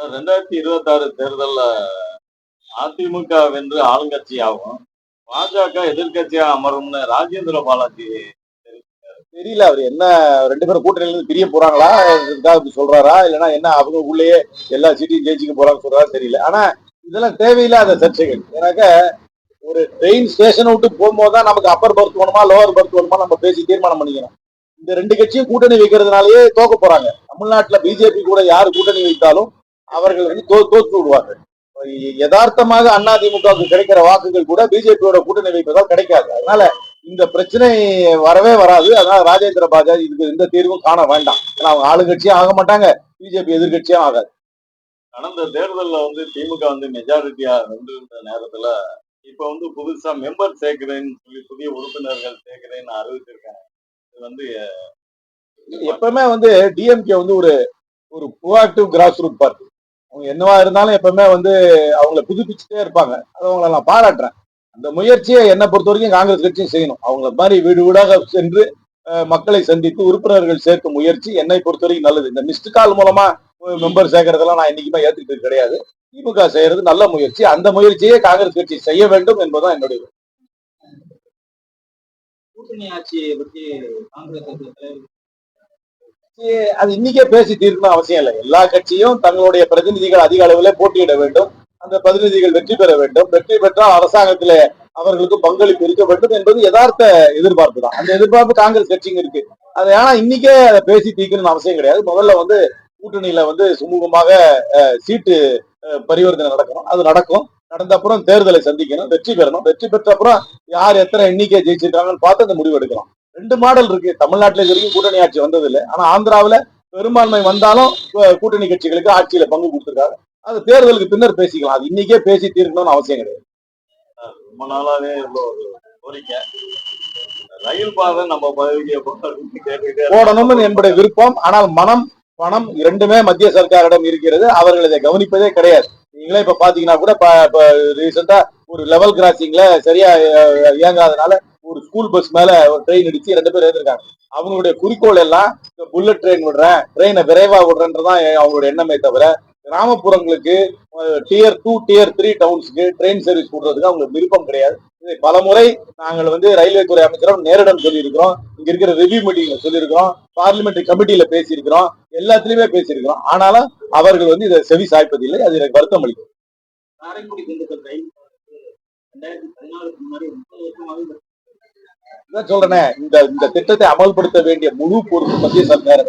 ரெண்டாயிரத்தி இருபத்தி ஆறு தேர்தல்ல அதிமுக வென்று ஆளுங்கட்சி ஆகும் பாஜக எதிர்க்கட்சியா அமரும்னு ராஜேந்திர பாலாஜி தெரியல அவர் என்ன ரெண்டு பேரும் கூட்டணியில இருந்து பிரிய போறாங்களா? இதுக்காக இப்படி சொல்றாரா? இல்லைன்னா என்ன அவங்க உள்ளேயே எல்லா சீட்டையும் ஜெயிச்சுக்க போறாங்க சொல்றாரு தெரியல. ஆனா இதெல்லாம் தேவையில்லாத சர்ச்சைகள். ஏன்னாக்க ஒரு ட்ரெயின் ஸ்டேஷனை விட்டு போகும்போது தான் நமக்கு அப்பர் பர்த் வேணுமா லோவர் பர்த் வேணுமா நம்ம பேசி தீர்மானம் பண்ணிக்கணும். இந்த ரெண்டு கட்சியும் கூட்டணி வைக்கிறதுனாலயே தோக்க போறாங்க. தமிழ்நாட்டுல பிஜேபி கூட யார் கூட்டணி வைத்தாலும் அவர்கள் வந்து தோற்று விடுவார்கள். யதார்த்தமாக அதிமுகவுக்கு கிடைக்கிற வாக்குகள் கூட பிஜேபியோட கூட்டணி வைப்பதால் கிடைக்காது. அதனால இந்த பிரச்சனை வரவே வராது. அதனால ராஜேந்திர பாஜாஜி இதுக்கு எந்த தீர்வும் காண வேண்டாம். ஏன்னா அவங்க ஆளுங்கட்சியும் ஆக மாட்டாங்க. பிஜேபி எதிர்கட்சியும் ஆகாது. கடந்த தேர்தல்ல வந்து திமுக வந்து மெஜாரிட்டியா வந்து இருந்த நேரத்துல இப்ப வந்து புதுசா மெம்பர் சேர்க்கிறேன்னு சொல்லி புதிய உறுப்பினர்கள் சேர்க்கிறேன்னு அறிவிச்சிருக்காங்க. இது வந்து எப்பவுமே வந்து டிஎம்கே வந்து ஒரு ஒரு ப்ரோஆக்டிவ் கிராஸ் ரூட் பார்ட்டி என்னவா இருந்தாலும் எப்பவுமே வந்து அவங்கள புதுப்பிச்சுட்டே இருப்பாங்க. அது அவங்கள நான் பாராட்டுறேன். அந்த முயற்சியை என்னை பொறுத்த வரைக்கும் காங்கிரஸ் கட்சியும் செய்யணும். அவங்கள மாதிரி வீடு வீடாக சென்று மக்களை சந்தித்து உறுப்பினர்கள் சேர்க்கும் முயற்சி என்னை பொறுத்த வரைக்கும் நல்லது. இந்த மிஸ்டு கால் மூலமா மெம்பர் சேர்க்கறதெல்லாம் நான் என்னைக்குமே ஏத்துக்கிட்டு கிடையாது. திமுக செய்யறது நல்ல முயற்சி. அந்த முயற்சியை காங்கிரஸ் கட்சி செய்ய வேண்டும் என்பதுதான் என்னுடைய கூட்டணி ஆட்சியை பற்றி காங்கிரஸ் தலைவர் அது இன்னைக்கே பேசி தீர்க்கணும் அவசியம் இல்லை. எல்லா கட்சியும் தங்களுடைய பிரதிநிதிகள் அதிக அளவில் போட்டியிட வேண்டும். அந்த பிரதிநிதிகள் வெற்றி பெற வேண்டும். வெற்றி பெற்றால் அரசாங்கத்திலே அவர்களுக்கு பங்களிப்பு இருக்க வேண்டும் என்பது யதார்த்த எதிர்பார்ப்பு தான். அந்த எதிர்பார்ப்பு காங்கிரஸ் கட்சிங்க இருக்கு. அது ஆனா இன்னைக்கே அதை பேசி தீர்க்கணும்னு அவசியம் கிடையாது. முதல்ல வந்து கூட்டணியில வந்து சுமூகமாக அஹ், சீட்டு பரிவர்த்தனை நடக்கணும். அது நடக்கும். நடந்த அப்புறம் தேர்தலை சந்திக்கணும். வெற்றி பெறணும். வெற்றி பெற்ற அப்புறம் யார் எத்தனை எண்ணிக்கை ஜெயிச்சிருக்காங்கன்னு பார்த்து அந்த முடிவு எடுக்கலாம். ரெண்டு மாடல் இருக்கு. தமிழ்நாட்டுல இது வரைக்கும் கூட்டணி ஆட்சி வந்தது இல்லை ஆனா ஆந்திராவுல பெரும்பான்மை வந்தாலும் கூட்டணி கட்சிகளுக்கு ஆட்சியில பங்கு கொடுத்திருக்காங்க. அது தேர்தலுக்கு பின்னர் பேசிக்கலாம். அது இன்னைக்கே பேசி தீர்க்கணும்னு அவசியம் கிடையாது. ரொம்ப நாளாவே ஒரு கோரிக்கை. ரயில் பாதை நம்ம பதவிக்கு போடணும்னு என்னுடைய விருப்பம். ஆனால் மனம் பணம் இரண்டுமே மத்திய சர்க்காரிடம் இருக்கிறது. அவர்கள் இதை கவனிப்பதே கிடையாது. நீங்களே இப்ப பாத்தீங்கன்னா கூட இப்ப ரீசெண்டா ஒரு லெவல் கிராசிங்ல சரியா இயங்காதனால ஒரு ஸ்கூல் பஸ் மேல ஒரு ட்ரெயின் அடிச்சு ரெண்டு பேர் இருந்திருக்காங்க அவங்களுடைய குறிக்கோள் எல்லாம் புல்லட் ட்ரெயின் விடுறேன் ட்ரெயினை விரைவா விடுறேன்றதான் அவங்களுடைய எண்ணமே தவிர கிராமப்புறங்களுக்கு டியர் டூ டியர் த்ரீ டவுன்ஸ்க்கு ட்ரெயின் சர்வீஸ் கொடுறதுக்கு அவங்களுக்கு விருப்பம் கிடையாது. இதை பலமுறை நாங்கள் வந்து ரயில்வே துறை அமைச்சரும் நேரிடம் சொல்லியிருக்கிறோம். இங்க இருக்கிற ரிவ்யூ மீட்டிங்ல சொல்லியிருக்கிறோம். பார்லிமெண்ட்ரி கமிட்டியில பேசியிருக்கிறோம். எல்லாத்துலயுமே பேசியிருக்கிறோம். ஆனாலும் அவர்கள் வந்து இதை செவி சாய்ப்பதில்லை. அது எனக்கு வருத்தம் அளிக்கும். காரைக்குடி திண்டுக்கல் ரயில் ரெண்டாயிரத்தி பதினாலுக்கு முன்னாடி முப்பது வருஷமாவே சொல்றேனே இந்த இந்த திட்டத்தை அமல்படுத்த வேண்டிய முழு பொறுப்பு மத்திய சர்க்கார்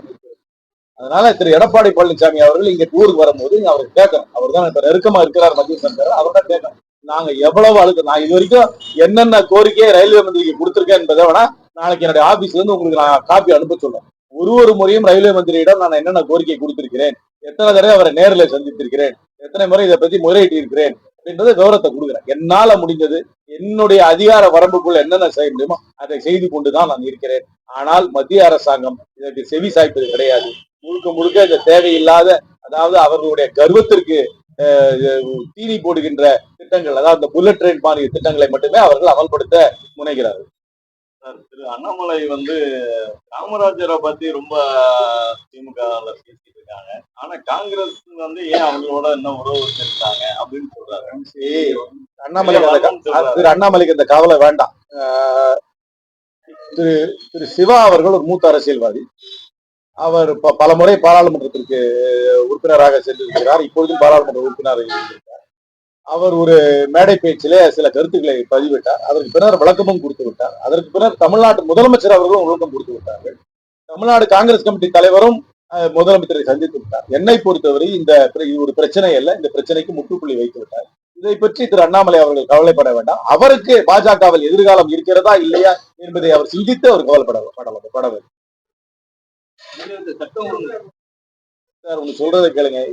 அதனால திரு எடப்பாடி பழனிசாமி அவர்கள் இங்க டூருக்கு வரும்போது அவருக்கு கேட்கணும். அவர் தான் இப்ப நெருக்கமா இருக்கிறார் மத்திய சர்க்கார் அவர்தான் கேட்கணும். நாங்க எவ்வளவு அழுத்தம் நான் இது வரைக்கும் என்னென்ன கோரிக்கையை ரயில்வே மந்திரிக்கு கொடுத்திருக்கேன் என்பதை வேணா நாளைக்கு என்னுடைய ஆபீஸ்ல இருந்து உங்களுக்கு நான் காப்பி அனுப்ப சொல்றேன். ஒரு ஒரு முறையும் ரயில்வே மந்திரியிடம் நான் என்னென்ன கோரிக்கை கொடுத்திருக்கிறேன் எத்தனை தடவை அவரை நேரில் சந்தித்திருக்கிறேன் எத்தனை முறை இதை பத்தி முறையிட்டிருக்கிறேன் அப்படின்றத விவரத்தை கொடுக்குறேன். என்னால முடிஞ்சது என்னுடைய அதிகார வரம்புக்குள்ள என்னென்ன செய்ய முடியுமோ அதை செய்து கொண்டுதான் நான் இருக்கிறேன். ஆனால் மத்திய அரசாங்கம் இதற்கு செவி சாய்ப்பது கிடையாது. முழுக்க முழுக்க இந்த தேவையில்லாத அதாவது அவர்களுடைய கர்வத்திற்கு தீனி போடுகின்ற திட்டங்கள் அதாவது இந்த புல்லட் ட்ரெயின் மாதிரி திட்டங்களை மட்டுமே அவர்கள் அமல்படுத்த முனைகிறார்கள். திரு அண்ணாமலை வந்து காமராஜரை பத்தி ரொம்ப திமுக இருக்காங்க ஆனா காங்கிரஸ் வந்து ஏன் அவங்களோட இன்னும் உறவு வச்சிருக்காங்க அப்படின்னு சொல்றாரு. சொல்றாரு. திரு அண்ணாமலைக்கு இந்த கவலை வேண்டாம். திரு திரு சிவா அவர்கள் ஒரு மூத்த அரசியல்வாதி. அவர் பல முறை பாராளுமன்றத்திற்கு உறுப்பினராக சென்றிருக்கிறார். இப்பொழுதும் பாராளுமன்ற உறுப்பினராக இருக்கிறார் அவர் ஒரு மேடை பேச்சிலே சில கருத்துக்களை பதிவிட்டார். அதற்கு பின்னர் விளக்கமும் கொடுத்து விட்டார். அதற்கு பின்னர் தமிழ்நாட்டு முதலமைச்சர் அவர்களும் விளக்கம் கொடுத்து விட்டார்கள். தமிழ்நாடு காங்கிரஸ் கமிட்டி தலைவரும் முதலமைச்சரை சந்தித்து விட்டார். என்னை பொறுத்தவரை இந்த ஒரு பிரச்சனை அல்ல இந்த பிரச்சனைக்கு முற்றுப்புள்ளி வைத்து விட்டார். இதை பற்றி திரு அண்ணாமலை அவர்கள் கவலைப்பட வேண்டாம். அவருக்கு பாஜகவில் எதிர்காலம் இருக்கிறதா இல்லையா என்பதை அவர் சிந்தித்து அவர் கவலைப்பட பட- வேண்டும். சட்டம் சார் ஒண்ணு சொல்றதை கேளுங்க.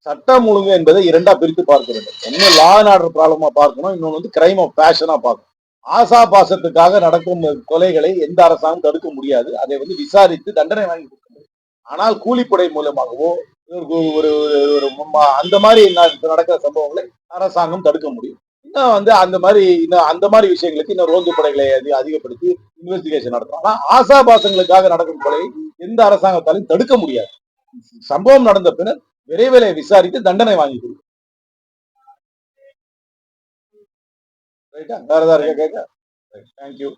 சட்டம் ஒழுங்கு என்பதை இரண்டா பிரித்து பார்க்க வேண்டும். ஒன்னு லா அண்ட் ஆர்டர் ப்ராப்ளமா பார்க்கணும் இன்னொன்னு வந்து கிரைம் ஆஃப் பேஷனா பார்க்கணும். ஆசா பாசத்துக்காக நடக்கும் கொலைகளை எந்த அரசாங்கம் தடுக்க முடியாது. அதை வந்து விசாரித்து தண்டனை வாங்கி கொடுக்க முடியும் ஆனால் கூலிப்படை மூலமாகவோ ஒரு ஒரு ஒரு- ஒரு அந்த மாதிரி நடக்கிற சம்பவங்களை அரசாங்கம் தடுக்க முடியும். இன்னும் வந்து அந்த மாதிரி இன்னும் அந்த மாதிரி விஷயங்களுக்கு இன்னும் ரோந்து படைகளை அதி- அதிகப்படுத்தி இன்வெஸ்டிகேஷன் நடத்தும் ஆனா ஆசாபாசங்களுக்காக நடக்கும் கொலை எந்த அரசாங்கத்தாலும் தடுக்க முடியாது. சம்பவம் நடந்த பின்னர் விரைவில் விசாரித்து தண்டனை வாங்கி கொடுக்கும் ரைட்டா வேற ஏதாவது இருக்கா கேட்க தேங்க்யூ